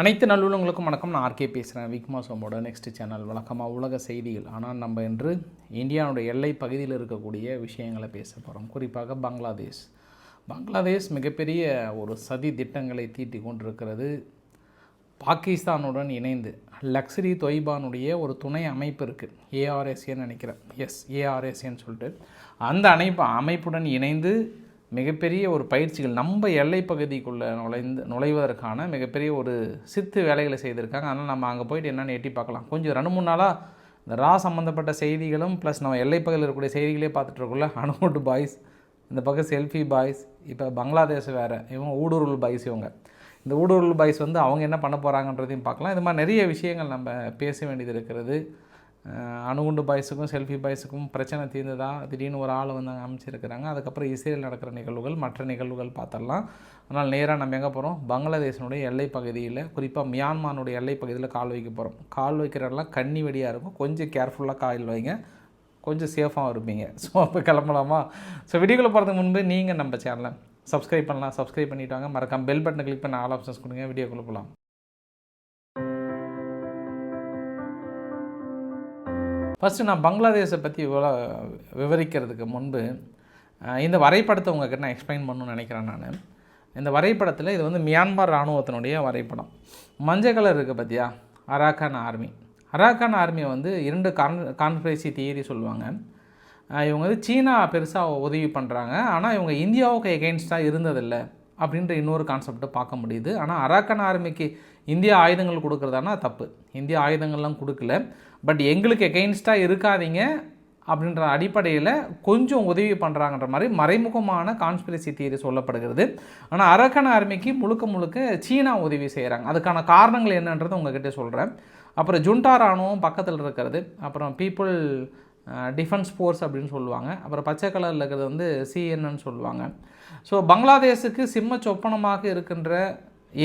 அனைத்து நல்லுள்ளங்களுக்கும் வணக்கம். நான் ஆர்கே பேசுகிறேன் விக்மா சோமோட நெக்ஸ்ட் சேனல் வழக்கமாக உலக செய்திகள். ஆனால் நம்ம இன்று இந்தியாவுடைய எல்லை பகுதியில் இருக்கக்கூடிய விஷயங்களை பேச போகிறோம் குறிப்பாக பங்களாதேஷ். பங்களாதேஷ் மிகப்பெரிய ஒரு சதி திட்டங்களை தீட்டி கொண்டிருக்கிறது. பாகிஸ்தானுடன் இணைந்து லக்ஸரி தொய்பானுடைய ஒரு துணை அமைப்பு இருக்குது ஏஆர்எஸ்ஏன்னு நினைக்கிறேன். எஸ் ஏஆர்எஸ்ஏன்னு சொல்லிட்டு. அந்த அமைப்பு அமைப்புடன் இணைந்து மிகப்பெரிய ஒரு பயிற்சிகள் நம்ம எல்லை பகுதிக்குள்ளே நுழைந்து நுழைவதற்கான மிகப்பெரிய ஒரு சித்து வேலைகளை செய்திருக்காங்க. அதனால் நம்ம அங்கே போயிட்டு என்னென்னு எட்டி பார்க்கலாம். கொஞ்சம் ரெண்டு மூணு நாளாக இந்த ரா சம்மந்தப்பட்ட செய்திகளும் ப்ளஸ் நம்ம எல்லை பகுதியில் இருக்கக்கூடிய செய்திகளே பார்த்துட்ருக்குள்ள அனுமோட்டு பாய்ஸ் இந்த பக்கம் செல்ஃபி பாய்ஸ் இப்போ பங்களாதேஷ் வேறு இவங்க ஊடுருவல் பாய்ஸ் இவங்க. இந்த ஊடுருவல் பாய்ஸ் வந்து அவங்க என்ன பண்ண போகிறாங்கன்றதையும் பார்க்கலாம். இது மாதிரி நிறைய விஷயங்கள் நம்ம பேச வேண்டியது இருக்கிறது. அணுகுண்டு பாய்ஸுக்கும் செல்ஃபி பாய்ஸுக்கும் பிரச்சனை தீர்ந்ததா? திடீர்னு ஒரு ஆள் வந்து அமைச்சிருக்கிறாங்க அதுக்கப்புறம் இஸ்ரேல் நடக்கிற நிகழ்வுகள் மற்ற நிகழ்வுகள் பார்த்துடலாம். அதனால் நேராக நம்ம எங்கே போகிறோம் பங்களாதேஷனுடைய எல்லை பகுதியில் குறிப்பாக மியான்மானுடைய எல்லை பகுதியில் கால் வைக்க போகிறோம் கால் வைக்கிறதெல்லாம் கண்ணி வெடியாக இருக்கும். கொஞ்சம் கேர்ஃபுல்லாக கால் வைங்க. கொஞ்சம் சேஃபாகவும் இருப்பீங்க. ஸோ அப்போ கிளம்பலாமா? ஸோ வீடியோக்குள்ள போகிறதுக்கு முன்பு நீங்கள் நம்ம சேனலை சப்ஸ்கிரைப் பண்ணலாம். சப்ஸ்கிரைப் பண்ணிவிட்டாங்க வாங்க. மறக்காம பெல் பட்டனை கிளிக் பண்ண ஆல் ஆப்ஷன்ஸ் கொடுங்க. வீடியோக்குள்ளே போகலாம் ஃபஸ்ட்டு நான் பங்களாதேஷை பற்றி இவ்வளோ விவரிக்கிறதுக்கு முன்பு இந்த வரைபடத்தை உங்ககிட்ட நான் எக்ஸ்பிளைன் பண்ணணும்னு நினைக்கிறேன் நான். இந்த வரைபடத்தில் இது வந்து மியான்மர் இராணுவத்தினுடைய வரைபடம். மஞ்சள் கலர் இருக்குது பார்த்தியா அராக்கான் ஆர்மி அராக்கான் ஆர்மியை வந்து இரண்டு கான் கான்ஸ்பிரசி தியரி சொல்லுவாங்க. இவங்க வந்து சீனா பெருசாக உதவி பண்ணுறாங்க ஆனால் இவங்க இந்தியாவுக்கு எகெயின்ஸ்டாக இருந்ததில்லை அப்படின்ற இன்னொரு கான்செப்டை பார்க்க முடியுது. ஆனால் அராக்கன் ஆர்மிக்கு இந்தியா ஆயுதங்கள் கொடுக்குறதானா? தப்பு. இந்தியா ஆயுதங்கள்லாம் கொடுக்கல. பட் எங்களுக்கு எகெயின்ஸ்டாக இருக்காதீங்க அப்படின்ற அடிப்படையில் கொஞ்சம் உதவி பண்ணுறாங்கன்ற மாதிரி மறைமுகமான கான்ஸ்பிரசி தியரி சொல்லப்படுகிறது. ஆனால் அரக்கன் ஆர்மிக்கு முழுக்க முழுக்க சீனா உதவி செய்கிறாங்க அதுக்கான காரணங்கள் என்னன்றது உங்ககிட்ட சொல்கிறேன் அப்புறம் ஜுண்டா ராணுவம் பக்கத்தில் இருக்கிறது. அப்புறம் பீப்புள் டிஃபென்ஸ் ஃபோர்ஸ் அப்படின்னு சொல்லுவாங்க. அப்புறம் பச்சை கலரில் இருக்கிறது வந்து சிஎன்னு சொல்லுவாங்க. ஸோ பங்களாதேஷுக்கு சிம்ம சொப்பனமாக இருக்கின்ற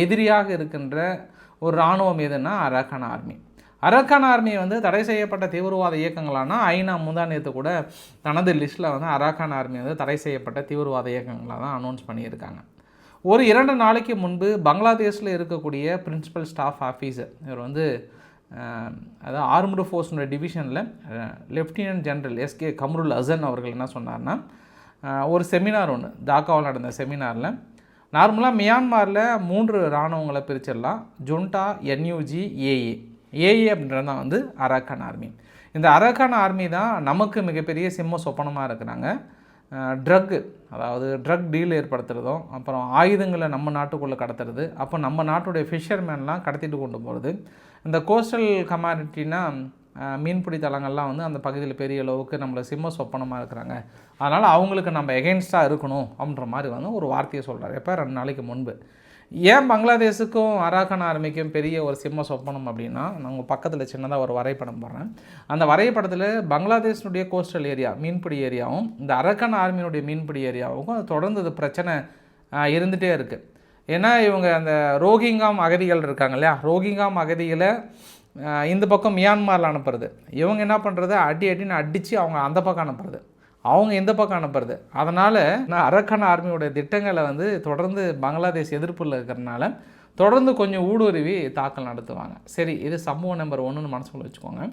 எதிரியாக இருக்கின்ற ஒரு இராணுவம் எதுன்னா அரக்கான் ஆர்மி. அரக்கான் ஆர்மி வந்து தடை செய்யப்பட்ட தீவிரவாத இயக்கங்களானா ஐநா முந்தானியத்தை கூட தனது லிஸ்ட்டில் வந்து அரக்கான் ஆர்மி வந்து தடை செய்யப்பட்ட தீவிரவாத இயக்கங்களாக தான் அனௌன்ஸ் பண்ணியிருக்காங்க. ஒரு இரண்டு நாளைக்கு முன்பு பங்களாதேஷில் இருக்கக்கூடிய பிரின்சிபல் ஸ்டாஃப் ஆஃபீஸர் இவர் வந்து அதாவது ஆர்முடு ஃபோர்ஸுடைய டிவிஷனில் லெஃப்டினன்ட் ஜெனரல் எஸ்கே கம்ருல் அசன் அவர்கள் என்ன சொன்னார்னா ஒரு செமினார் ஒன்று தாக்காவில் நடந்த செமினாரில் நார்மலாக மியான்மாரில் மூன்று இராணுவங்களை பிரிச்சிடலாம். ஜுண்டா என்யூஜி ஏஏ. ஏஏ அப்படின்றது தான் வந்து அராக்கான் ஆர்மி. இந்த அராக்கான் ஆர்மி தான் நமக்கு மிகப்பெரிய சிம்ம சொப்பனமாக இருக்கிறாங்க. ட்ரக்கு அதாவது ட்ரக் டீல் ஏற்படுத்துறதும் அப்புறம் ஆயுதங்களை நம்ம நாட்டுக்குள்ளே கடத்துறது அப்போ நம்ம நாட்டுடைய ஃபிஷர்மேன்லாம் கடத்திட்டு கொண்டு போகிறது இந்த கோஸ்டல் கமாடிட்டினா மீன்பிடி தளங்கள்லாம் வந்து அந்த பகுதியில் பெரிய அளவுக்கு நம்மளை சிம்ம சொப்பனமாக இருக்கிறாங்க. அதனால் அவங்களுக்கு நம்ம எகெயின்ஸ்டாக இருக்கணும் அப்படின்ற மாதிரி வந்து ஒரு வார்த்தையை சொல்கிறார் எப்போ? ரெண்டு நாளைக்கு முன்பு. ஏன் பங்களாதேஷுக்கும் அராக்கான் ஆர்மிக்கும் பெரிய ஒரு சிம்ம சொப்பனம் அப்படின்னா நாங்கள் பக்கத்தில் சின்னதாக ஒரு வரைபடம் போடுறேன். அந்த வரைபடத்தில் பங்களாதேஷனுடைய கோஸ்டல் ஏரியா மீன்பிடி ஏரியாவும் இந்த அரக்கன் ஆர்மியினுடைய மீன்பிடி ஏரியாவுக்கும் தொடர்ந்து பிரச்சனை இருந்துகிட்டே இருக்குது ஏன்னா இவங்க அந்த ரோஹிங்காம் அகதிகள் இருக்காங்க இல்லையா? ரோஹிங்காம் அகதிகளை இந்த பக்கம் மியான்மாரில் அனுப்புறது. இவங்க என்ன பண்ணுறது அடி அடின்னு அடித்து அவங்க அந்த பக்கம் அனுப்புறது. அவங்க இந்த பக்கம் அனுப்புறது. அதனால் நான் அரக்கன் ஆர்மியோட திட்டங்களை வந்து தொடர்ந்து பங்களாதேஷ் எதிர்ப்பில் இருக்கிறனால தொடர்ந்து கொஞ்சம் ஊடுருவி தாக்கல் நடத்துவாங்க. சரி இது சம்பவம் நம்பர் ஒன்றுன்னு மனசுக்குள்ள வச்சுக்கோங்க.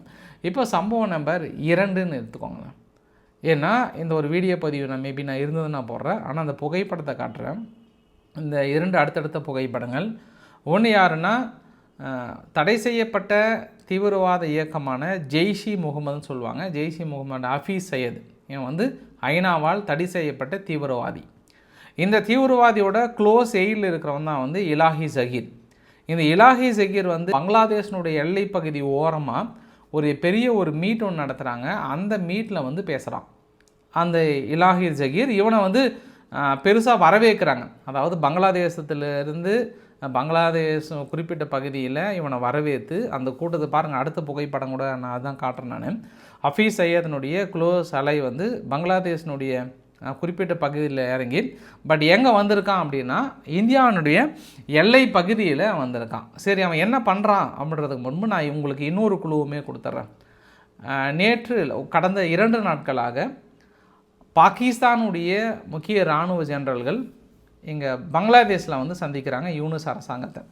இப்போ சம்பவம் நம்பர் இரண்டுன்னு எடுத்துக்கோங்க. ஏன்னா இந்த ஒரு வீடியோ பதிவு நான் மேபி நான் இருந்தது நான் போடுறேன். ஆனால் அந்த புகைப்படத்தை காட்டுறேன். இந்த இரண்டு அடுத்தடுத்த புகைப்படங்கள். ஒன்று யாருன்னா தடை செய்யப்பட்ட தீவிரவாத இயக்கமான ஜெய்ஷி முகமதுன்னு சொல்லுவாங்க. ஜெய்ஷி முகமது ஹஃபீஸ் சையத். இவன் வந்து ஐநாவால் தடை செய்யப்பட்ட தீவிரவாதி. இந்த தீவிரவாதியோட க்ளோஸ் எயில் இருக்கிறவன் தான் வந்து இலாஹி ஜகீர் இந்த இலாஹி ஜகீர் வந்து பங்களாதேஷனுடைய எல்லை பகுதி ஓரமாக ஒரு பெரிய ஒரு மீட் ஒன்று நடத்துகிறாங்க அந்த மீட்டில் வந்து பேசுகிறான் அந்த இலாஹி ஜகீர் இவனை வந்து பெருசாக வரவேற்கிறாங்க. அதாவது பங்களாதேசத்திலிருந்து பங்களாதேஷ் குறிப்பிட்ட பகுதியில் இவனை வரவேற்று அந்த கூட்டத்தை பாருங்கள் அடுத்த புகைப்படம் கூட நான் அதான் காட்டுறேன் நான். ஹஃபீஸ் சையதனுடைய க்ளோஸ் அலை வந்து பங்களாதேஷினுடைய குறிப்பிட்ட பகுதியில் இறங்கி பட் எங்கே வந்திருக்கான் அப்படின்னா இந்தியாவினுடைய எல்லை பகுதியில் வந்திருக்கான். சரி அவன் என்ன பண்ணுறான் அப்படின்றதுக்கு முன்பு நான் இவங்களுக்கு இன்னொரு குழுவுமே கொடுத்துட்றேன் நேற்று கடந்த இரண்டு நாட்களாக பாகிஸ்தானுடைய முக்கிய இராணுவ ஜெனரல்கள் இங்கே பங்களாதேஷில் வந்து சந்திக்கிறாங்க யூனுஸ் அரசாங்கத்தை.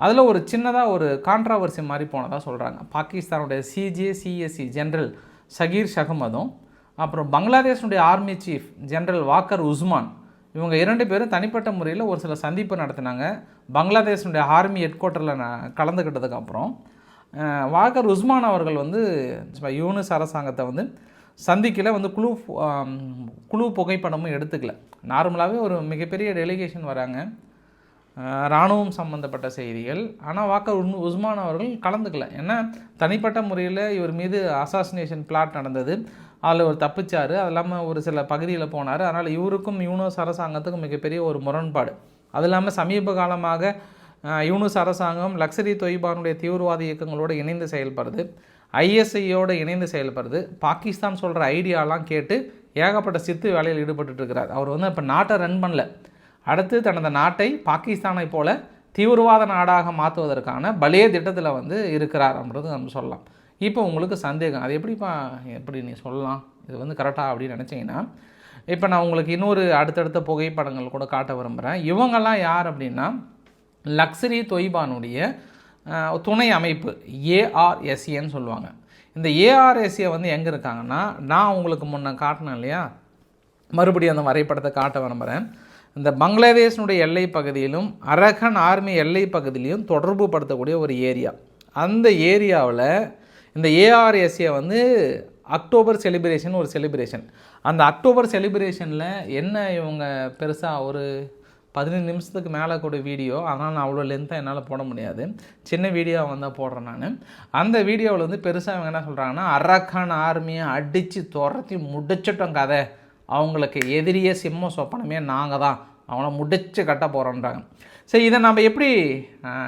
அதில் ஒரு சின்னதாக ஒரு கான்ட்ராவர்சி மாதிரி போனதாக சொல்கிறாங்க பாகிஸ்தானுடைய C J C S C general Sahir ஷஹமதும் அப்புறம் பங்களாதேஷனுடைய army chief general Waker Uzzaman இவங்க இரண்டு பேரும் தனிப்பட்ட முறையில் ஒரு சில சந்திப்பு நடத்தினாங்க. பங்களாதேஷனுடைய ஆர்மி ஹெட் குவார்ட்டரில் கலந்துக்கிட்டதுக்கப்புறம் வாக்கர் உஸ்மான் அவர்கள் வந்து யூனிஸ் அரசாங்கத்தை வந்து சந்திக்கல வந்து குழு குழு புகைப்படமும் எடுத்துக்கல. நார்மலாகவே ஒரு மிகப்பெரிய டெலிகேஷன் வராங்க. இராணுவம் சம்பந்தப்பட்ட செய்திகள். ஆனால் வாக்கர் உன் உஸ்மான் அவர்கள் கலந்துக்கல. ஏன்னா தனிப்பட்ட முறையில் இவர் மீது அசாசினேஷன் பிளாட் நடந்தது. அதில் ஒரு தப்பிச்சார். அது இல்லாமல் ஒரு சில பகுதியில் போனார். அதனால் இவருக்கும் யூனோஸ் அரசாங்கத்துக்கும் மிகப்பெரிய ஒரு முரண்பாடு. அது இல்லாமல் சமீப காலமாக யூனுஸ் அரசாங்கம் லக்ஸரி தொய்பானுடைய தீவிரவாத இயக்கங்களோடு இணைந்து செயல்படுது. ஐஎஸ்ஐயோடு இணைந்து செயல்படுது பாகிஸ்தான் சொல்கிற ஐடியாலாம் கேட்டு ஏகப்பட்ட சித்து வேலையில் ஈடுபட்டுருக்கிறார் அவர் வந்து இப்போ நாட்டை ரன் பண்ணல. அடுத்து தனது நாட்டை பாகிஸ்தானை போல தீவிரவாத நாடாக மாற்றுவதற்கான பலே திட்டத்தில் வந்து இருக்கிறார் அப்படின்றது நம்ம சொல்லலாம். இப்போ உங்களுக்கு சந்தேகம். அது எப்படிப்பா எப்படி நீ சொல்லலாம்? இது வந்து கரெக்டாக அப்படின்னு நினச்சிங்கன்னா இப்போ நான் உங்களுக்கு இன்னொரு அடுத்தடுத்த புகைப்படங்கள் கூட காட்ட விரும்புகிறேன் இவங்கெல்லாம் யார் அப்படின்னா லக்ஸரி தொய்பானுடைய துணை அமைப்பு ஏஆர்எஸ்ஏன்னு சொல்லுவாங்க. இந்த ஏஆர்எஸ்ஏ வந்து எங்கே இருக்காங்கன்னா நான் உங்களுக்கு முன்ன காட்டினேன் இல்லையா? மறுபடியும் அந்த வரைபடத்தை காட்ட விரும்புகிறேன் இந்த பங்களாதேஷனுடைய எல்லை பகுதியிலும் அரகன் ஆர்மி எல்லை பகுதியிலையும் தொடர்பு படுத்தக்கூடிய ஒரு ஏரியா. அந்த ஏரியாவில் இந்த ஏஆர்எஸ்ஏ வந்து அக்டோபர் செலிப்ரேஷன் ஒரு செலிப்ரேஷன் அந்த அக்டோபர் செலிப்ரேஷனில் என்ன இவங்க பெருசாக ஒரு பதினஞ்சு நிமிஷத்துக்கு மேலே கூட வீடியோ அதனால் நான் அவ்வளோ லென்த்தாக என்னால் போட முடியாது. சின்ன வீடியோவை வந்தால் போடுறேன் நான். அந்த வீடியோவில் வந்து பெருசாக அவங்க என்ன சொல்கிறாங்கன்னா அரக்கான் ஆர்மியை அடித்து துரத்தி முடிச்சிட்டோம் கதை. அவங்களுக்கு எதிரியே சிம்ம சொப்பனமே நாங்கள் தான். அவங்கள முடிச்சு கட்ட போகிறோன்றாங்க சரி இதை நம்ம எப்படி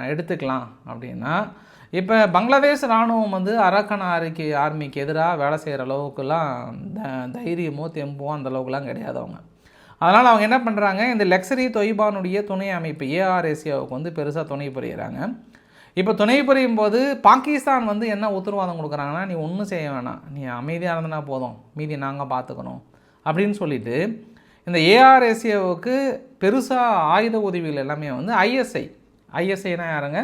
எடுத்துக்கலாம் அப்படின்னா இப்போ பங்களாதேஷ் இராணுவம் வந்து அரக்கன் ஆர்மிக்கு ஆர்மிக்கு எதிராக வேலை செய்கிற அளவுக்குலாம் த- தைரியமோ தெம்போ அந்த அளவுக்குலாம் கிடையாது அவங்க. அதனால் அவங்க என்ன பண்ணுறாங்க இந்த லக்ஸரி தொய்பானுடைய துணை அமைப்பு ஏஆர்எஸ்ஏவுக்கு வந்து பெருசாக துணை புரியிறாங்க. இப்போ துணை புரியும் போது பாகிஸ்தான் வந்து என்ன உத்தரவாதம் கொடுக்குறாங்கன்னா நீ ஒன்றும் செய்ய வேணாம். நீ அமைதியாக இருந்தனா போதும். மீதி நாங்கள் பார்த்துக்கணும் அப்படின்னு சொல்லிட்டு இந்த ஏஆர்எஸ்ஏவுக்கு பெருசாக ஆயுத உதவிகள் எல்லாமே வந்து ஐஎஸ்ஐ. ஐஎஸ்ஐனா யாருங்க?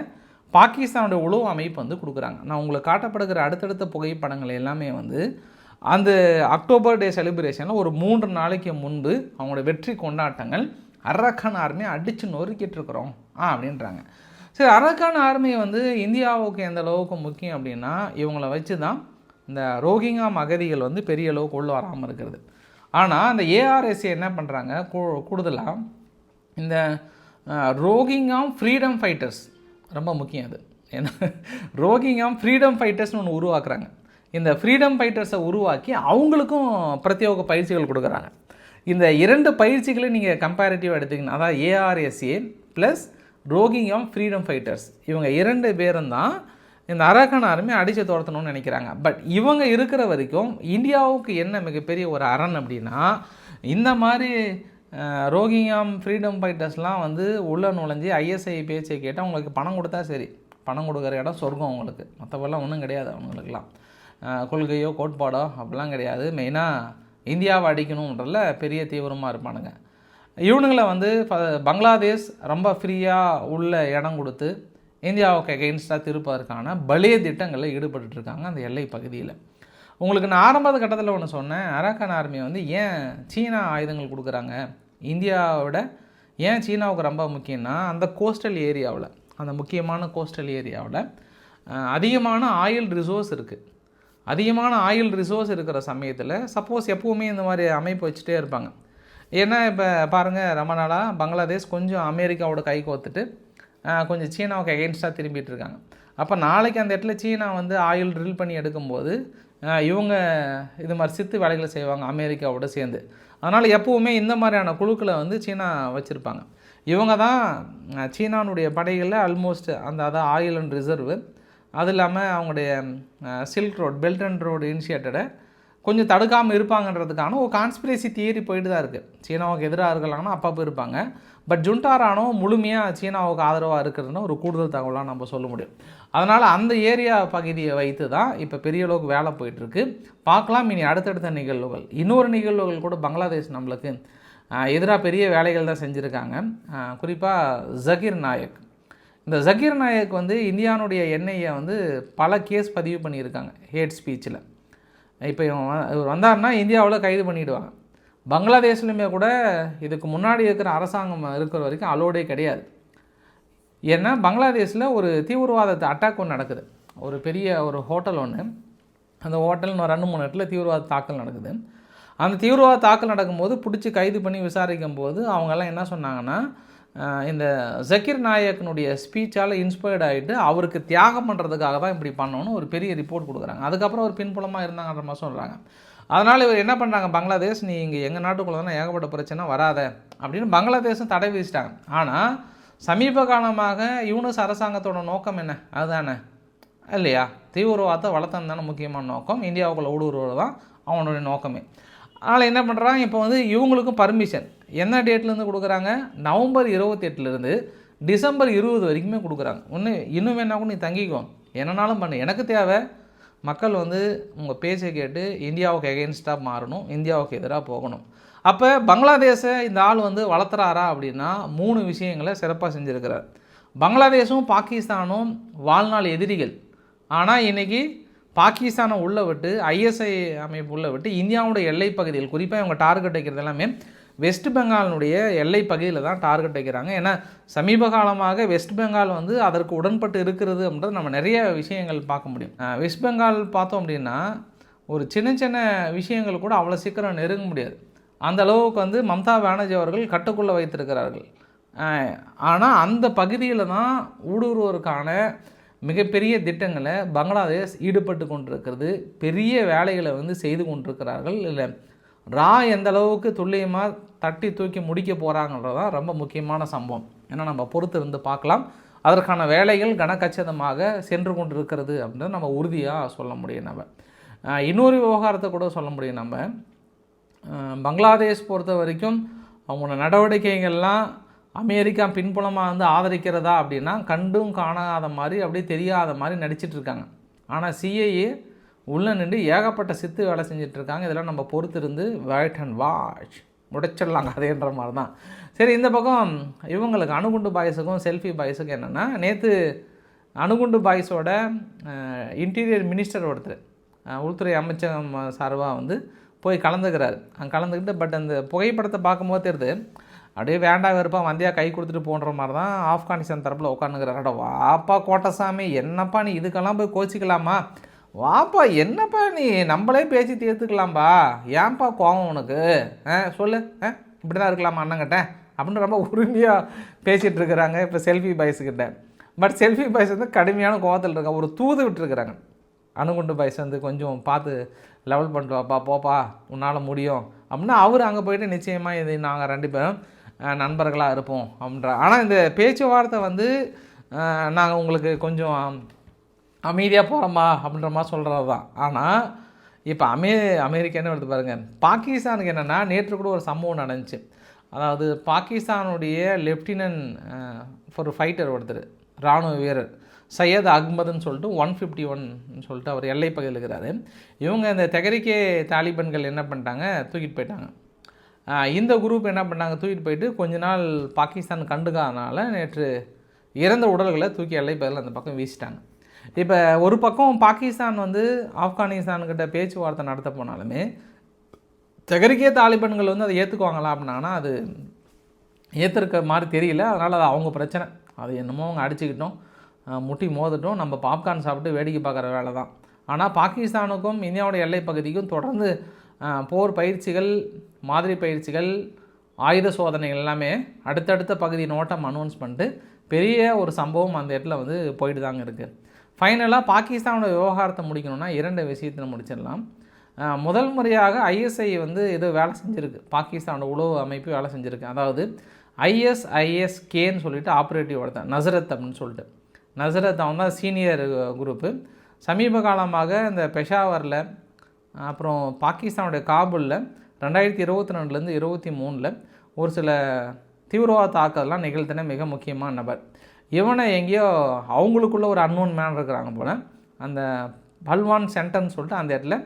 பாகிஸ்தானுடைய உளவு அமைப்பு வந்து கொடுக்குறாங்க. நான் உங்களுக்கு காட்டப்படுகிற அடுத்தடுத்த புகைப்படங்கள் எல்லாமே வந்து அந்த அக்டோபர் டே செலிப்ரேஷனில் ஒரு மூன்று நாளைக்கு முன்பு அவங்களோட வெற்றி கொண்டாட்டங்கள் அரக்கன் ஆர்மியை அடித்து நொறுக்கிட்டு இருக்கிறோம் ஆ அப்படின்றாங்க. சரி அரக்கான் ஆர்மி வந்து இந்தியாவுக்கு எந்த அளவுக்கு முக்கியம் அப்படின்னா இவங்களை வச்சு தான் இந்த ரோஹிங்கா அகதிகள் வந்து பெரிய அளவுக்கு உள்ள வராமல் இருக்கிறது. ஆனால் அந்த ஏஆர்எஸ்சி என்ன பண்ணுறாங்க கூடுதலாக இந்த ரோகிங்காம் ஃப்ரீடம் ஃபைட்டர்ஸ் ரொம்ப முக்கியம் அது. ஏன்னா ரோகிங்காம் ஃப்ரீடம் ஃபைட்டர்ஸ்னு ஒன்று உருவாக்குறாங்க. இந்த ஃப்ரீடம் ஃபைட்டர்ஸை உருவாக்கி அவங்களுக்கும் பிரத்யேக பயிற்சிகள் கொடுக்குறாங்க. இந்த இரண்டு பயிற்சிகளை நீங்கள் கம்பேரிட்டிவ் எடுத்தீங்கன்னா அதாவது ஏஆர்எஸ்ஏ ப்ளஸ் ரோகிங்காம் ஃப்ரீடம் ஃபைட்டர்ஸ் இவங்க இரண்டு பேரும் தான் இந்த அரக்கன் ஆர்மி அடித்து துரத்தணும்னு நினைக்கிறாங்க. பட் இவங்க இருக்கிற வரைக்கும் இந்தியாவுக்கு என்ன மிகப்பெரிய ஒரு அரண் அப்படின்னா இந்த மாதிரி ரோகிங்காம் ஃப்ரீடம் ஃபைட்டர்ஸ்லாம் வந்து உள்ளே நுழைஞ்சி ஐஎஸ்ஐ பேச்சை கேட்டால் அவங்களுக்கு பணம் கொடுத்தா சரி. பணம் கொடுக்குற இடம் சொர்க்கம் அவங்களுக்கு. மற்றபடிலாம் ஒன்றும் கிடையாது அவங்களுக்குலாம் கொள்கையோ கோட்பாடோ அப்படிலாம் கிடையாது. மெயினாக இந்தியாவை அடிக்கணுன்றதுல பெரிய தீவிரமாக இருப்பானுங்க. இவனுங்களை வந்து ப- பங்களாதேஷ் ரொம்ப ஃப்ரீயாக உள்ள இடம் கொடுத்து இந்தியாவுக்கு எகெயின்ஸ்டாக திருப்பதற்கான பலிய திட்டங்களில் ஈடுபட்டுட்டு இருக்காங்க அந்த எல்லை பகுதியில். உங்களுக்கு நான் ஆரம்ப கட்டத்தில் ஒன்று சொன்னேன். அராக்கன் ஆர்மி வந்து ஏன் சீனா ஆயுதங்கள் கொடுக்குறாங்க? இந்தியாவை விட ஏன் சீனாவுக்கு ரொம்ப முக்கியம்னா அந்த கோஸ்டல் ஏரியாவில் அந்த முக்கியமான கோஸ்டல் ஏரியாவில் அதிகமான ஆயில் ரிசோர்ஸ் இருக்குது அதிகமான ஆயில் ரிசோர்ஸ் இருக்கிற சமயத்தில் சப்போஸ் எப்போவுமே இந்த மாதிரி அமைப்பு வச்சுட்டே இருப்பாங்க. ஏன்னா இப்போ பாருங்கள் ரொம்ப நாளாக பங்களாதேஷ் கொஞ்சம் அமெரிக்காவோட கை கோத்துட்டு கொஞ்சம் சீனாவுக்கு எகென்ஸ்டாக திரும்பிட்டு இருக்காங்க. அப்போ நாளைக்கு அந்த இடத்துல சீனா வந்து ஆயில் ட்ரில் பண்ணி எடுக்கும்போது இவங்க இது மாதிரி சித்து வேலைகளை செய்வாங்க அமெரிக்காவோட சேர்ந்து. அதனால் எப்போவுமே இந்த மாதிரியான குழுக்களை வந்து சீனா வச்சுருப்பாங்க. இவங்க தான் சீனானுடைய படைகளில் ஆல்மோஸ்ட் அந்த அதான் ஆயில் அண்ட் ரிசர்வு அது இல்லாமல் அவங்களுடைய silk road belt and road இனிஷியேட்டடை கொஞ்சம் தடுக்காமல் இருப்பாங்கன்றதுக்கான ஒரு கான்ஸ்பிரசி தியரி போயிட்டு தான் இருக்குது சீனாவுக்கு எதிராக இருக்கலாம்னா அப்பப்போ இருப்பாங்க. பட் ஜுண்டாரானோ முழுமையாக சீனாவுக்கு ஆதரவாக இருக்கிறதுன்னு ஒரு கூடுதல் தகவலாக நம்ம சொல்ல முடியும். அதனால் அந்த ஏரியா பகுதியை வைத்து தான் இப்போ பெரிய அளவுக்கு வேலை போயிட்டுருக்கு. பார்க்கலாம் இனி அடுத்தடுத்த நிகழ்வுகள். இன்னொரு நிகழ்வுகள் கூட பங்களாதேஷ் நம்மளுக்கு எதிராக பெரிய வேலைகள் தான் செஞ்சுருக்காங்க. குறிப்பாக ஜகீர் நாயக். இந்த ஜக்கீர் நாயக் வந்து இந்தியானுடைய எண்ணெயை வந்து பல கேஸ் பதிவு பண்ணியிருக்காங்க ஹேட் ஸ்பீச்சில் இப்போ இவன் வ- இவர் வந்தாருன்னா இந்தியாவில் கைது பண்ணிவிடுவாங்க பங்களாதேஷ்லையுமே கூட இதுக்கு முன்னாடி இருக்கிற அரசாங்கம் இருக்கிற வரைக்கும் அலோடே கிடையாது. ஏன்னா பங்களாதேஷில் ஒரு தீவிரவாத அட்டாக் ஒன்று நடக்குது. ஒரு பெரிய ஒரு ஹோட்டல் ஒன்று அந்த ஹோட்டல் இன்னும் ரெண்டு மூணு இடத்துல தீவிரவாத தாக்கல் நடக்குது. அந்த தீவிரவாத தாக்கல் நடக்கும்போது பிடிச்சி கைது பண்ணி விசாரிக்கும் போது அவங்கெல்லாம் என்ன சொன்னாங்கன்னா இந்த ஜக்கீர் நாயக்கனுடைய ஸ்பீச்சால் இன்ஸ்பயர்ட் ஆகிட்டு அவருக்கு தியாகம் பண்ணுறதுக்காக தான் இப்படி பண்ணணும்னு ஒரு பெரிய ரிப்போர்ட் கொடுக்குறாங்க. அதுக்கப்புறம் ஒரு பின்புலமாக இருந்தாங்கன்ற மாதிரி சொல்கிறாங்க அதனால் இவர் என்ன பண்ணுறாங்க பங்களாதேஷ் நீ இங்கே எங்கள் நாட்டுக்குள்ளே தானே ஏகப்பட்ட பிரச்சனை வராத அப்படின்னு பங்களாதேஷும் தடை விதிச்சிட்டாங்க. ஆனால் சமீப காலமாக யூனஸ் அரசாங்கத்தோட நோக்கம் என்ன? அதுதானே. இல்லையா? தீவிரவாதத்தை வளர்த்தது தானே முக்கியமான நோக்கம். இந்தியாவுக்குள்ளே ஊடுருவது தான் அவனுடைய நோக்கமே. அதனால் என்ன பண்ணுறாங்க இப்போ வந்து இவங்களுக்கும் பர்மிஷன் என்ன டேட்லேருந்து கொடுக்குறாங்க? நவம்பர் இருபத்தெட்டுலேருந்து டிசம்பர் இருபது வரைக்குமே கொடுக்குறாங்க. ஒன்று இன்னும் என்ன கூட நீ தங்கிக்கோ. என்னனாலும் பண்ணு. எனக்கு தேவை. மக்கள் வந்து உங்கள் பேச்சை கேட்டு இந்தியாவுக்கு எகெயின்ஸ்டாக மாறணும். இந்தியாவுக்கு எதிராக போகணும். அப்போ பங்களாதேஷை இந்த ஆள் வந்து வளர்த்துறாரா அப்படின்னா மூணு விஷயங்களை சிறப்பாக செஞ்சுருக்கிறார். பங்களாதேஷும் பாகிஸ்தானும் வாழ்நாள் எதிரிகள். ஆனால் இன்றைக்கி பாகிஸ்தானை உள்ளே விட்டு ஐஎஸ்ஐ அமைப்பு உள்ளே விட்டு இந்தியாவோட எல்லை பகுதியில் குறிப்பாக இவங்க டார்கெட் வைக்கிறது எல்லாமே வெஸ்ட் பெங்காலினுடைய எல்லை பகுதியில் தான் டார்கெட் வைக்கிறாங்க. ஏன்னா சமீப காலமாக வெஸ்ட் பெங்கால் வந்து அதற்கு உடன்பட்டு இருக்கிறது அப்படின்றது நம்ம நிறைய விஷயங்கள் பார்க்க முடியும். வெஸ்ட் பெங்கால் பார்த்தோம் அப்படின்னா ஒரு சின்ன சின்ன விஷயங்கள் கூட அவ்வளோ சீக்கிரம் நெருங்க முடியாது. அந்த அளவுக்கு வந்து மம்தா பானர்ஜி அவர்கள் கட்டுக்குள்ளே வைத்திருக்கிறார்கள். ஆனால் அந்த பகுதியில் தான் ஊடுருவோருக்கான மிகப்பெரிய திட்டங்களை பங்களாதேஷ் ஈடுபட்டு கொண்டிருக்கிறது. பெரிய வேலைகளை வந்து செய்து கொண்டிருக்கிறார்கள். இல்லை ரா எந்த அளவுக்கு துல்லியமாக தட்டி தூக்கி முடிக்க போகிறாங்கன்றது தான் ரொம்ப முக்கியமான சம்பவம். ஏன்னா நம்ம பொறுத்து இருந்து பார்க்கலாம். அதற்கான வேலைகள் கனக்கச்சிதமாக சென்று கொண்டிருக்கிறது அப்படின்னு நம்ம உறுதியாக சொல்ல முடியும் நம்ம. இன்னொரு விவகாரத்தை கூட சொல்ல முடியும் நம்ம. பங்களாதேஷ் பொறுத்த வரைக்கும் அவங்களோட நடவடிக்கைகள்லாம் அமெரிக்கா பின்புலமாக வந்து ஆதரிக்கிறதா அப்படின்னா கண்டும் காணாத மாதிரி அப்படியே தெரியாத மாதிரி நடிச்சிட்டு இருக்காங்க ஆனால் சிஐஏ உள்ளே நின்று ஏகப்பட்ட சித்து வேலை செஞ்சிட்ருக்காங்க. இதெல்லாம் நம்ம பொறுத்திருந்து வெயிட் அண்ட் வாட்ச் முடிச்சிடலாம் அதேன்ற மாதிரி தான் சரி இந்த பக்கம் இவங்களுக்கு அணுகுண்டு பாய்ஸுக்கும் செல்ஃபி பாய்ஸுக்கும் என்னென்னா நேற்று அணுகுண்டு பாய்ஸோட இன்டீரியர் மினிஸ்டர் ஒருத்தர் உள்துறை அமைச்சகம் சார்பாக வந்து போய் கலந்துக்கிறாரு. அங்கே கலந்துக்கிட்டு பட் அந்த புகைப்படத்தை பார்க்கும்போது தெரியுது அப்படியே வேண்டா வெறுப்பாக வந்தியா கை கொடுத்துட்டு போன்ற மாதிரி தான் ஆப்கானிஸ்தான் தரப்பில் உட்காந்துக்கிறாட வாப்பா கோட்டசாமி என்னப்பா நீ இதுக்கெல்லாம் போய் கோச்சிக்கலாமா? வாப்பா என்னப்பா நீ? நம்மளே பேசி தீர்த்துக்கலாம்ப்பா ஏன்பா கோவம் உனக்கு? ஆ சொல்லு. ஆ இப்படி தான் இருக்கலாமா அண்ணங்கிட்ட? அப்படின்னு ரொம்ப உரிமையாக பேசிகிட்டு இருக்கிறாங்க இப்போ செல்ஃபி பாய்ஸுக்கிட்ட பட் செல்ஃபி பாய்ஸ் வந்து கடுமையான கோவத்தில் இருக்காங்க. ஒரு தூது விட்டுருக்குறாங்க. அணுகுண்டு பாய்ஸ் வந்து கொஞ்சம் பார்த்து லெவல் பண்ணிட்டு வாப்பா போப்பா உன்னால் முடியும். அப்படின்னா அவர் அங்கே போயிட்டு நிச்சயமாக இது நாங்கள் ரெண்டு பேரும் நண்பர்களாக இருப்போம் அப்படின்ற ஆனால் இந்த பேச்சுவார்த்தை வந்து நாங்கள் உங்களுக்கு கொஞ்சம் அமைதியாக போகிறோமா அப்படின்ற மாதிரி சொல்கிறது தான் ஆனால் இப்போ அமே அமெரிக்கான்னு எடுத்து பாருங்கள் பாகிஸ்தானுக்கு என்னென்னா நேற்று கூட ஒரு சம்பவம் நடந்துச்சு. அதாவது பாகிஸ்தானுடைய லெப்டினன்ட் ஒரு ஃபைட்டர் ஒருத்தர் இராணுவ வீரர் சையத் அஹ்மதுன்னு சொல்லிட்டு ஒன் ஃபிஃப்டி ஒன் சொல்லிட்டு அவர் எல்லை பகுதியில் இருக்கிறாரு. இவங்க இந்த தெகரிக்கே தாலிபன்கள் என்ன பண்ணிட்டாங்க? தூக்கிட்டு போயிட்டாங்க. இந்த குரூப் என்ன பண்ணாங்க? தூக்கிட்டு போயிட்டு கொஞ்ச நாள் பாகிஸ்தான் கண்டுக்காதனால நேற்று இறந்த உடல்களை தூக்கி எல்லை பதில் அந்த பக்கம் வீசிட்டாங்க. இப்போ ஒரு பக்கம் பாகிஸ்தான் வந்து ஆப்கானிஸ்தான்கிட்ட பேச்சுவார்த்தை நடத்த போனாலுமே தெகரிக்கே தாலிபன்கள் வந்து அதை ஏற்றுக்குவாங்களா அப்படின்னாங்கன்னா அது ஏற்றுருக்க மாதிரி தெரியல. அதனால் அது அவங்க பிரச்சனை. அது என்னமோ அவங்க அடிச்சுக்கிட்டோம். முட்டி மோதட்டும். நம்ம பாப்கார்ன் சாப்பிட்டு வேடிக்கை பார்க்குற வேலை தான் ஆனால் பாகிஸ்தானுக்கும் இந்தியாவோட எல்லை பகுதிக்கும் தொடர்ந்து போர் பயிற்சிகள் மாதிரி பயிற்சிகள் ஆயுத சோதனைகள் எல்லாமே அடுத்தடுத்த பகுதி நோட்டம் அனௌன்ஸ் பண்ணிட்டு பெரிய ஒரு சம்பவம் அந்த இடத்துல வந்து போயிட்டு தாங்க இருக்குது ஃபைனலாக பாகிஸ்தானோட விவகாரத்தை முடிக்கணும்னா இரண்டு விஷயத்தில் முடிச்சிடலாம். முதல் முறையாக ஐஎஸ்ஐ வந்து ஏதோ வேலை செஞ்சுருக்கு. பாகிஸ்தானோட உளவு அமைப்பு வேலை செஞ்சுருக்கு. அதாவது ஐஎஸ்ஐஎஸ்கேன்னு சொல்லிட்டு ஆப்ரேட்டிவ் ஒருத்தன் நசரத் அப்படின்னு சொல்லிட்டு. நசரத் அவன் தான் சீனியர் குரூப்பு சமீப காலமாக இந்த பெஷாவரில் அப்புறம் பாகிஸ்தானுடைய காபூலில் ரெண்டாயிரத்தி இருபத்தி ரெண்டுலேருந்து இருபத்தி மூணில் ஒரு சில தீவிரவாத தாக்குதலாம் நிகழ்த்தின மிக முக்கியமான நபர். இவனை எங்கேயோ அவங்களுக்குள்ள ஒரு அன்னோன் மேன் இருக்கிறாங்க போல். அந்த பல்வான் சென்டர்னு சொல்லிட்டு அந்த இடத்துல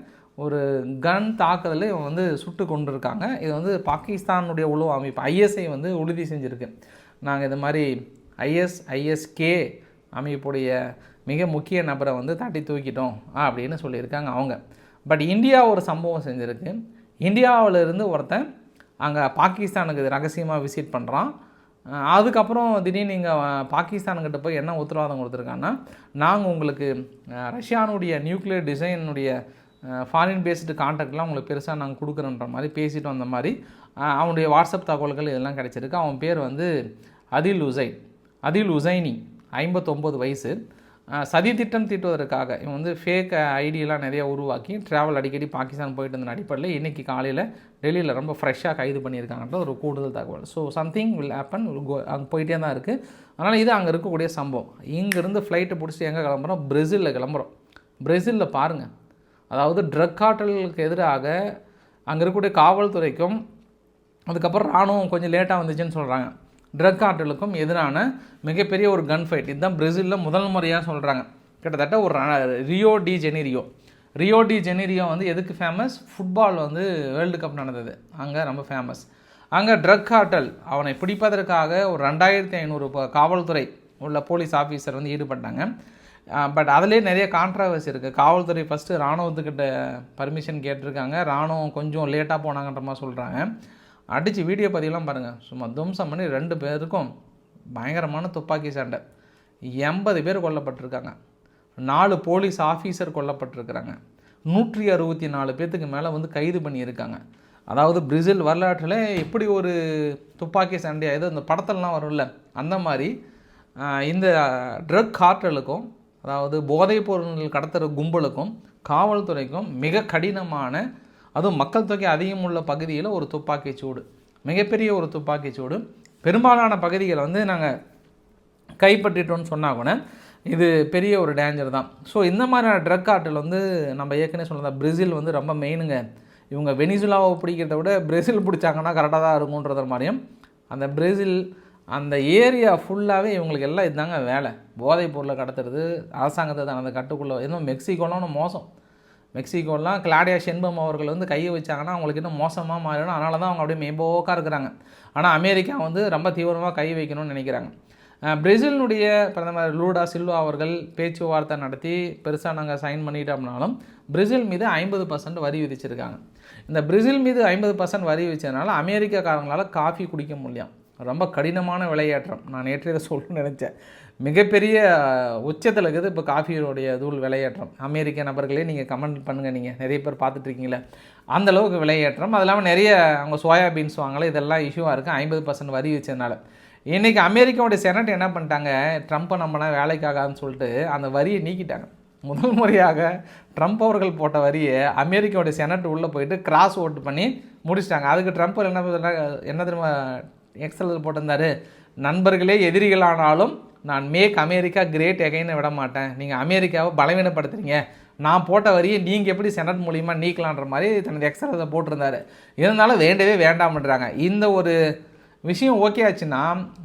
ஒரு கன் தாக்குதலில் இவன் வந்து சுட்டு கொண்டு இருக்காங்க இது வந்து பாகிஸ்தானுடைய உளவு அமைப்பு ஐஎஸ்ஐ வந்து உறுதி செஞ்சுருக்கு. நாங்கள் இது மாதிரி ஐஎஸ் ஐஎஸ்கே அமைப்புடைய மிக முக்கிய நபரை வந்து தட்டி தூக்கிட்டோம் அப்படின்னு சொல்லியிருக்காங்க அவங்க. பட் இந்தியா ஒரு சம்பவம் செஞ்சுருக்கு. இந்தியாவில் இருந்து ஒருத்தன் அங்கே பாகிஸ்தானுக்கு ரகசியமாக விசிட் பண்ணுறான் அதுக்கப்புறம் திடீர்னு நீங்கள் பாகிஸ்தானுக்கிட்ட போய் என்ன உத்தரவாதம் கொடுத்துருக்காங்கன்னா நாங்கள் உங்களுக்கு ரஷ்யானுடைய நியூக்ளியர் டிசைனுடைய ஃபாரின் பேஸ்டு கான்டாக்ட்லாம் உங்களுக்கு பெருசாக நாங்கள் கொடுக்குறோன்ற மாதிரி பேசிட்டு வந்த மாதிரி அவனுடைய வாட்ஸ்அப் தகவல்கள் இதெல்லாம் கிடச்சிருக்கு. அவன் பேர் வந்து அதில் உசைன். அதில் உசைனி. ஐம்பத்தொம்போது வயசு. சதி திட்டம் தீட்டுவதற்காக இவன் வந்து ஃபேக் ஐடியெல்லாம் நிறைய உருவாக்கி ட்ராவல் அடிக்கடி பாகிஸ்தான் போயிட்டு இருந்த அடிப்படையில் இன்றைக்கி காலையில் டெல்லியில் ரொம்ப ஃப்ரெஷ்ஷாக கைது பண்ணியிருக்காங்கன்ற ஒரு கூடுதல் தகவல். ஸோ சம்திங் வில் ஹேப்பன் கோ அங்கே போயிட்டே தான் இருக்குது அதனால் இது அங்கே இருக்கக்கூடிய சம்பவம். இங்கேருந்து ஃப்ளைட்டை பிடிச்சி எங்கே கிளம்புறோம்? பிரேசிலில் கிளம்புறோம். பிரேசிலில் பாருங்கள் அதாவது ட்ரக் காட்டலுக்கு எதிராக அங்கே இருக்கக்கூடிய காவல்துறைக்கும் அதுக்கப்புறம் ராணுவம் கொஞ்சம் லேட்டாக வந்துச்சுன்னு சொல்கிறாங்க ட்ரக் கார்டலுக்கும் எதிரான மிகப்பெரிய ஒரு கன் ஃபைட் இதுதான் பிரேசிலில் முதல் முறையாக சொல்கிறாங்க கிட்டத்தட்ட ஒரு Rio de Janeiro Rio de Janeiro வந்து எதுக்கு ஃபேமஸ் ஃபுட்பால் வந்து வேர்ல்டு கப் நடந்தது. அங்கே ரொம்ப ஃபேமஸ் அங்கே ட்ரக் கார்டல் அவனை பிடிப்பதற்காக ஒரு ரெண்டாயிரத்தி ஐநூறு காவல்துறை உள்ள போலீஸ் ஆஃபீஸர் வந்து ஈடுபட்டாங்க. பட் அதுலேயே நிறைய கான்ட்ரவர்சி இருக்குது காவல்துறை ஃபஸ்ட்டு இராணுவத்துக்கிட்ட பர்மிஷன் கேட்டிருக்காங்க. இராணுவம் கொஞ்சம் லேட்டாக போனாங்கன்ற மாதிரி சொல்கிறாங்க அடித்து வீடியோ பதிவெலாம் பாருங்கள் சும்மா தும்சம் பண்ணி ரெண்டு பேருக்கும் பயங்கரமான துப்பாக்கி சண்டை. எண்பது பேர் கொல்லப்பட்டிருக்காங்க. நாலு போலீஸ் ஆஃபீஸர் கொல்லப்பட்டிருக்கிறாங்க. நூற்றி அறுபத்தி நாலு பேர்த்துக்கு மேலே வந்து கைது பண்ணியிருக்காங்க. அதாவது பிரேசில் வரலாற்றில் எப்படி ஒரு துப்பாக்கி சண்டையாக இது இந்த படத்திலலாம் வரும்ல அந்த மாதிரி இந்த ட்ரக் கார்ட்டலுக்கும் அதாவது போதைப் பொருள் கடத்துகிற கும்பலுக்கும் காவல்துறைக்கும் மிக கடினமான அதுவும் மக்கள் தொகை அதிகம் உள்ள பகுதியில் ஒரு துப்பாக்கி சூடு. மிகப்பெரிய ஒரு துப்பாக்கி சூடு. பெரும்பாலான பகுதிகளை வந்து நாங்கள் கைப்பற்றிட்டோம்னு சொன்னால் கூட இது பெரிய ஒரு டேஞ்சர் தான். ஸோ இந்த மாதிரியான ட்ரக் கார்ட்டில் வந்து நம்ம ஏற்கனவே சொன்னதா பிரேசில் வந்து ரொம்ப மெயினுங்க இவங்க வெனிசுலாவை பிடிக்கிறத விட பிரேசில் பிடிச்சாங்கன்னா கரெக்டாக தான் இருக்கும்ன்றது மாதிரியும் அந்த பிரேசில் அந்த ஏரியா ஃபுல்லாகவே இவங்களுக்கு எல்லாம் இதுதாங்க வேலை. போதைப் பொருளை கடத்துறது அரசாங்கத்தை தனது கட்டுக்குள்ளே இன்னும் மெக்சிகோலாம் மோசம். மெக்சிகோலாம் கிளாடியா ஷென்பம் அவர்கள் வந்து கையை வச்சாங்கன்னா அவங்களுக்கு இன்னும் மோசமாக மாறிடும். அதனால தான் அவங்க அப்படியே மேம்போக்காக இருக்கிறாங்க. ஆனால் அமெரிக்கா வந்து ரொம்ப தீவிரமாக கை வைக்கணும்னு நினைக்கிறாங்க. பிரேசிலினுடைய பிரதமர் லூடா சில்வா அவர்கள் பேச்சுவார்த்தை நடத்தி பெருசாக நாங்கள் சைன் பண்ணிட்டோம்னாலும் பிரேசில் மீது ஐம்பது பர்சன்ட் வரி விதிச்சிருக்காங்க. இந்த பிரேசில் மீது ஐம்பது பர்சன்ட் வரி விதிச்சதுனால அமெரிக்காக்காரங்களால் காஃபி குடிக்க முடியும் ரொம்ப கடினமான விலையேற்றம். நான் நேற்று இதை சொல்லணும்னு நினச்சேன். மிகப்பெரிய உச்சத்தில் இருக்குது. இப்போ காஃபியோடைய தூள் விலையேற்றம். அமெரிக்க நபர்களே நீங்கள் கமெண்ட் பண்ணுங்கள் நீங்கள் நிறைய பேர் பார்த்துட்ருக்கீங்களே அந்தளவுக்கு அந்த அளவுக்கு விலையேற்றம். அது இல்லாமல் நிறைய அவங்க சோயா பீன்ஸ் இதெல்லாம் இஷ்யூவாக இருக்குது ஐம்பது பர்சன்ட் வரி வச்சதுனால. இன்றைக்கி அமெரிக்காவுடைய செனட் என்ன பண்ணிட்டாங்க? ட்ரம்ப்பை நம்மனா வேலைக்காகாதுன்னு சொல்லிட்டு அந்த வரியை நீக்கிட்டாங்க. முதல் முறையாக ட்ரம்ப் அவர்கள் போட்ட வரியை அமெரிக்காவுடைய செனட் உள்ளே போயிட்டு கிராஸ் ஓட்டு பண்ணி முடிச்சிட்டாங்க. அதுக்கு ட்ரம்ப் என்ன என்ன திரும்ப எக்ஸல் போட்டிருந்தாரு? நண்பர்களே எதிரிகளானாலும் நான் மேக் அமெரிக்கா கிரேட் எகைன்னு விட மாட்டேன் நீங்கள் அமெரிக்காவை பலவீனப்படுத்துறீங்க. நான் போட்ட வரியை நீங்கள் எப்படி செனட் மூலியமாக நீக்கலான்ற மாதிரி தனது எக்ஸலில் போட்டிருந்தாரு. இருந்தாலும் வேண்டவே வேண்டாம்ன்றாங்க. இந்த ஒரு விஷயம் ஓகே ஆச்சுன்னா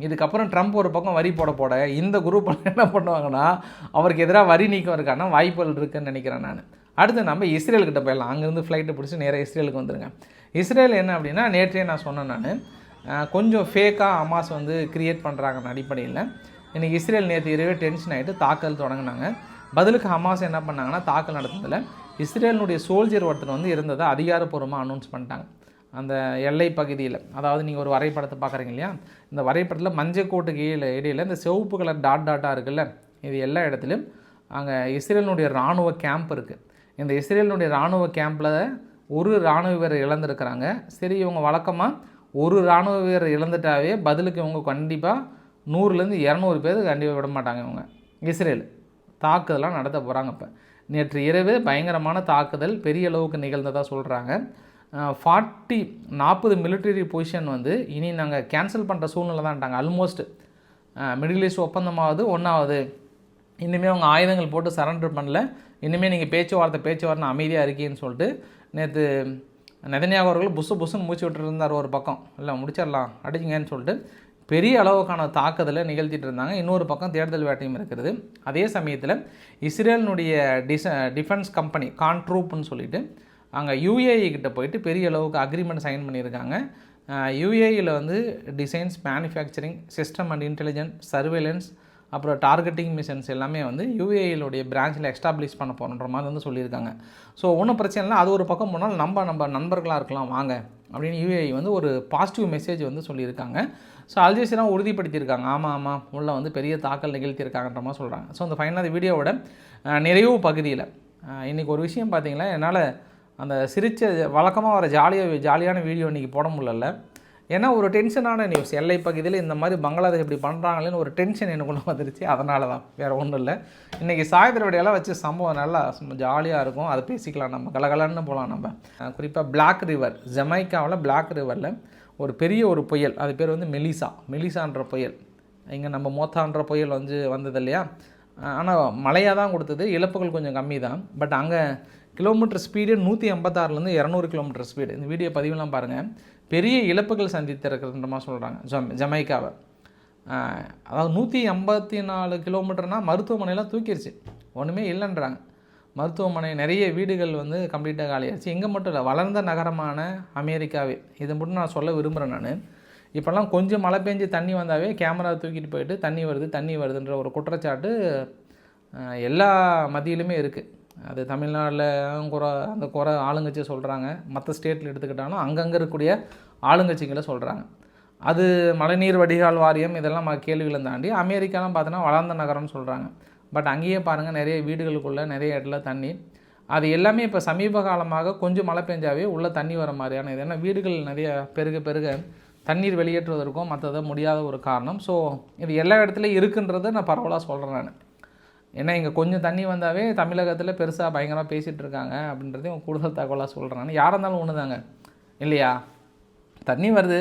இதுக்கப்புறம் ட்ரம்ப் ஒரு பக்கம் வரி போட போட இந்த குரூப் என்ன பண்ணுவாங்கன்னா அவருக்கு எதிராக வரி நீக்கம் இருக்கான வாய்ப்புகள் இருக்குதுன்னு நினைக்கிறேன் நான். அடுத்து நம்ம இஸ்ரேல்கிட்ட போயிடலாம். அங்கேருந்து ஃப்ளைட்டை பிடிச்சி நேராக இஸ்ரேலுக்கு வந்துருங்க. இஸ்ரேல் என்ன அப்படின்னா நேற்றே நான் சொன்னேன் நான். கொஞ்சம் ஃபேக்காக அமாஸ் வந்து க்ரியேட் பண்ணுறாங்கன்னு அடிப்படையில். இன்றைக்கி இஸ்ரேல் நேற்று இரவே டென்ஷன் ஆகிட்டு தாக்கல் தொடங்கினாங்க. பதிலுக்கு ஹமாஸ் என்ன பண்ணாங்கன்னா தாக்கல் நடத்துனதில் இஸ்ரேலினுடைய சோல்ஜர் ஒருத்தர் வந்து இருந்ததை அதிகாரப்பூர்வமாக அனௌன்ஸ் பண்ணிட்டாங்க. அந்த எல்லை பகுதியில். அதாவது நீங்கள் ஒரு வரைபடத்தை பார்க்குறீங்க இல்லையா? இந்த வரைபடத்தில் மஞ்சள் கோட்டுக்கு கீழே இடையில் இந்த சிவப்பு கலர் டாட் டாட்டாக இருக்குல்ல? இது எல்லா இடத்துலையும் அங்கே இஸ்ரேலினுடைய இராணுவ கேம்ப் இருக்குது இந்த இஸ்ரேலினுடைய இராணுவ கேம்பில் ஒரு இராணுவ வீரர் இழந்திருக்கிறாங்க. சரி இவங்க வழக்கமாக ஒரு இராணுவ வீரர் இழந்துட்டாவே பதிலுக்கு இவங்க கண்டிப்பாக நூறுலேருந்து இரநூறு பேர் கண்டிப்பாக விட மாட்டாங்க இவங்க. இஸ்ரேல் தாக்குதலாம் நடத்த போகிறாங்க இப்போ. நேற்று இரவு பயங்கரமான தாக்குதல் பெரிய அளவுக்கு நிகழ்ந்ததாக சொல்கிறாங்க ஃபார்ட்டி நாற்பது மிலிட்டரி பொசிஷன் வந்து இனி நாங்கள் கேன்சல் பண்ணுற சூழ்நிலை தான்ட்டாங்க ஆல்மோஸ்ட் மிடில் ஈஸ்ட் ஒப்பந்தமாவது ஒன்றாவது இனிமேல் அவங்க ஆயுதங்கள் போட்டு சரண்டர் பண்ணல. இனிமேல் நீங்கள் பேச்சுவார்த்தை பேச்சுவார்த்தை அமைதியாக இருக்கீன்னு சொல்லிட்டு நேற்று நெதனியாக அவர்கள் புசு புசுன்னு மூச்சு விட்டுருந்தார் ஒரு பக்கம். இல்லை முடிச்சிடலாம் அடிச்சிங்கன்னு சொல்லிட்டு பெரிய அளவுக்கான தாக்குதலை நிகழ்த்திட்டு இருந்தாங்க. இன்னொரு பக்கம் தேடுதல் வேட்டையும் இருக்கிறது அதே சமயத்தில் இஸ்ரேலினுடைய டிச டிஃபென்ஸ் கம்பெனி கான்ட்ரூப்னு சொல்லிட்டு அங்கே யூஏஇ கிட்ட போயிட்டு பெரிய அளவுக்கு அக்ரிமெண்ட் சைன் பண்ணியிருக்காங்க. யூஏஇயில் வந்து designs manufacturing system and intelligent surveillance அப்புறம் டார்கெட்டிங் மிஷன்ஸ் எல்லாமே வந்து யூஏஇலுடைய பிரான்ச்சில் எஸ்டாப்ளிஷ் பண்ண போகிறன்ற மாதிரி வந்து சொல்லியிருக்காங்க. ஸோ ஒன்றும் பிரச்சனை இல்லை. அது ஒரு பக்கம் போனால் நம்ம நம்ம நண்பர்களாக இருக்கலாம் வாங்க அப்படின்னு யூஏஇ வந்து ஒரு பாசிட்டிவ் மெசேஜ் வந்து சொல்லியிருக்காங்க. ஸோ அல்ஜீசிரா உறுதிப்படுத்தியிருக்காங்க. ஆமாம் ஆமாம் உள்ளே வந்து பெரிய தாக்கல் நிகழ்த்தியிருக்காங்கன்ற மாதிரி சொல்கிறாங்க ஸோ அந்த ஃபைனலாக வீடியோவோட நிறைவு பகுதியில் இன்றைக்கி ஒரு விஷயம் பார்த்தீங்கன்னா என்னால் அந்த சிரித்த வழக்கமாக வர ஜாலியாக ஜாலியான வீடியோ இன்றைக்கி போட முடியல. ஏன்னா ஒரு டென்ஷனான நியூஸ். எல்லை பகுதியில் இந்த மாதிரி பங்களாதேஷ் இப்படி பண்ணுறாங்களேன்னு ஒரு டென்ஷன் எனக்குள்ளே வந்துருச்சு. அதனால தான் வேறு ஒன்றும் இல்லை. இன்றைக்கி சாயத்திரவடையெல்லாம் வச்சு சம்பவம் நல்லா ஜாலியாக இருக்கும். அதை பேசிக்கலாம் நம்ம. கலகலன்னு போகலாம் நம்ம. குறிப்பாக பிளாக் ரிவர் ஜமைக்காவில் பிளாக் ரிவரில் ஒரு பெரிய ஒரு புயல். அது பேர் வந்து மெலிசா மெலிசான்ற புயல். இங்கே நம்ம மோத்தான்ற புயல் வந்து வந்தது இல்லையா? ஆனால் மழையாக தான் கொடுத்தது. இழப்புகள் கொஞ்சம் கம்மி தான் பட் அங்கே கிலோமீட்டர் ஸ்பீடு நூற்றி ஐம்பத்தாறுலேருந்து இரநூறு கிலோமீட்டர் ஸ்பீடு இந்த வீடியோ பதிவுலாம் பாருங்கள் பெரிய இழப்புகள் சந்தித்திருக்கிறன்ற சொல்கிறாங்க ஜம் ஜமைக்காவை. அதாவது நூற்றி ஐம்பத்தி நாலு கிலோமீட்டர்னால் மருத்துவமனையெல்லாம் தூக்கிடுச்சு ஒன்றுமே இல்லைன்றாங்க. மருத்துவமனை நிறைய வீடுகள் வந்து கம்ப்ளீட்டாக காலியாச்சு. இங்கே மட்டும் இல்லை வளர்ந்த நகரமான அமெரிக்காவே. இதை மட்டும் நான் சொல்ல விரும்புகிறேன் நான். இப்போல்லாம் கொஞ்சம் மழை பெஞ்சு தண்ணி வந்தாவே கேமரா தூக்கிட்டு போயிட்டு தண்ணி வருது தண்ணி வருதுன்ற ஒரு குற்றச்சாட்டு எல்லா மதியிலுமே இருக்குது அது தமிழ்நாட்டில் குறை அந்த குறை ஆளுங்கட்சி சொல்கிறாங்க மற்ற ஸ்டேட்டில் எடுத்துக்கிட்டாலும் அங்கங்கே இருக்கக்கூடிய ஆளுங்கட்சிகளை சொல்கிறாங்க அது மழைநீர் வடிகால் வாரியம் இதெல்லாம் ம- கேள்விகளை தாண்டி அமெரிக்காலாம் பார்த்தோன்னா வளர்ந்த நகரம்னு சொல்கிறாங்க பட் அங்கேயே பாருங்கள் நிறைய வீடுகளுக்குள்ளே நிறைய இடத்துல தண்ணி. அது எல்லாமே இப்போ சமீப காலமாக கொஞ்சம் மழை பெஞ்சாவே உள்ளே தண்ணி வர மாதிரியான இது. ஏன்னா வீடுகள் நிறைய பெருக பெருக தண்ணீர் வெளியேற்றுவதற்கும் மற்றதை முடியாத ஒரு காரணம். ஸோ இது எல்லா இடத்துலையும் இருக்குன்றதை நான் பரவலாக சொல்கிறேன் நான். ஏன்னா இங்கே கொஞ்சம் தண்ணி வந்தாவே தமிழகத்தில் பெருசாக பயங்கரமாக பேசிகிட்டு இருக்காங்க அப்படின்றதையும் கூடுதல் தகவலாக சொல்கிறாங்க யாராக இருந்தாலும் ஒன்று தாங்க இல்லையா? தண்ணி வருது.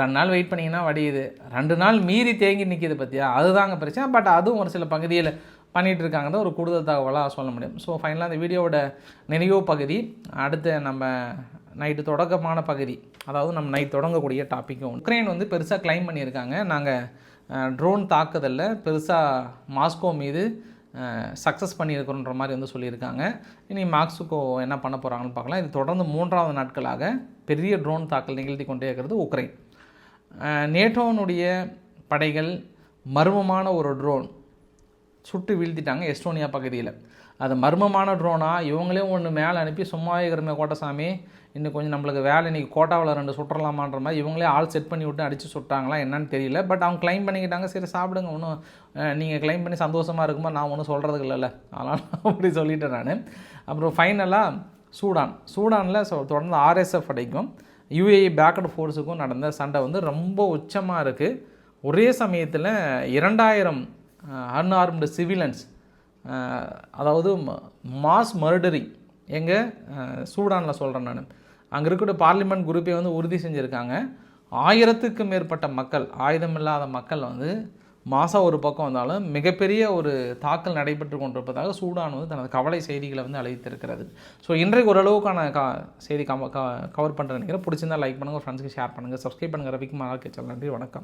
ரெண்டு நாள் வெயிட் பண்ணிங்கன்னா வடியுது. ரெண்டு நாள் மீறி தேங்கி நிற்கிது பற்றியா அதுதாங்க பிரச்சனை. பட் அதுவும் ஒரு சில பகுதியில் பண்ணிகிட்டு இருக்காங்க ஒரு கூடுதல் தகவலாக சொல்ல முடியும். ஸோ ஃபைனலாக அந்த வீடியோவோட நிறைவு பகுதி. அடுத்து நம்ம நைட்டு தொடக்கமான பகுதி. அதாவது நம்ம நைட் தொடங்கக்கூடிய டாப்பிக்கும் உக்ரைன் வந்து பெருசாக கிளைம் பண்ணியிருக்காங்க. நாங்கள் ட்ரோன் தாக்குதலில் பெருசாக மாஸ்கோ மீது சக்ஸஸ் பண்ணியிருக்கிறோன்ற மாதிரி வந்து சொல்லியிருக்காங்க. இனி மாஸ்கோ என்ன பண்ண போகிறாங்கன்னு பார்க்கலாம். இது தொடர்ந்து மூன்றாவது நாட்களாக பெரிய ட்ரோன் தாக்கல் நிகழ்த்தி கொண்டே இருக்கிறது உக்ரைன். நேட்டோனுடைய படைகள் மர்மமான ஒரு ட்ரோன் சுட்டு வீழ்த்திட்டாங்க எஸ்டோனியா பகுதியில். அது மர்மமான ட்ரோனா இவங்களே ஒன்று மேலே அனுப்பி சும்மா இருக்கிறமே கோட்டசாமி இன்னும் கொஞ்சம் நம்மளுக்கு வேலை இன்றைக்கி கோட்டாவில் ரெண்டு சுட்டுறலாமான்ற மாதிரி இவங்களே ஆள் செட் பண்ணி விட்டு அடித்து சுட்டாங்களா என்னன்னு தெரியல. பட் அவங்க க்ளைம் பண்ணிக்கிட்டாங்க. சரி சாப்பிடுங்க. ஒன்றும் நீங்கள் கிளைம் பண்ணி சந்தோஷமாக இருக்குமா நான் ஒன்றும் சொல்கிறதுக்கு இல்லைல்ல. அதனால் அப்படி சொல்லிட்டேன் நான். அப்புறம் ஃபைனலாக சூடான். சூடானில் தொடர்ந்து ஆர்எஸ்எஃப் அடைக்கும். யூஏஇ பேக்கட் ஃபோர்ஸுக்கும் நடந்த சண்டை வந்து ரொம்ப உச்சமாக இருக்குது ஒரே சமயத்தில் இரண்டாயிரம் அன்ஆர்ம்டு சிவிலன்ஸ் அதாவது மாஸ் மர்டரி எங்கே? சூடானில் சொல்கிறேன் நான். அங்கே இருக்கிற பார்லிமெண்ட் குரூப்பே வந்து உறுதி செஞ்சுருக்காங்க. ஆயிரத்துக்கு மேற்பட்ட மக்கள் ஆயுதம் இல்லாத மக்கள் வந்து மாதம் ஒரு பக்கம் வந்தாலும் மிகப்பெரிய ஒரு தாக்கல் நடைபெற்று கொண்டிருப்பதாக சூடான் வந்து தனது கவலை செய்திகளை வந்து அளித்திருக்கிறது. ஸோ இன்றைக்கு ஓரளவுக்கான கா செய்தி கவர் பண்ணுறேன் நினைக்கிறேன். பிடிச்சிருந்தா லைக் பண்ணுங்கள் ஃப்ரெண்ட்ஸ்க்கு ஷேர் பண்ணுங்கள் சப்ஸ்கிரைப் பண்ணுங்கள் ரவிக்குமார் சேனல் நன்றி வணக்கம்.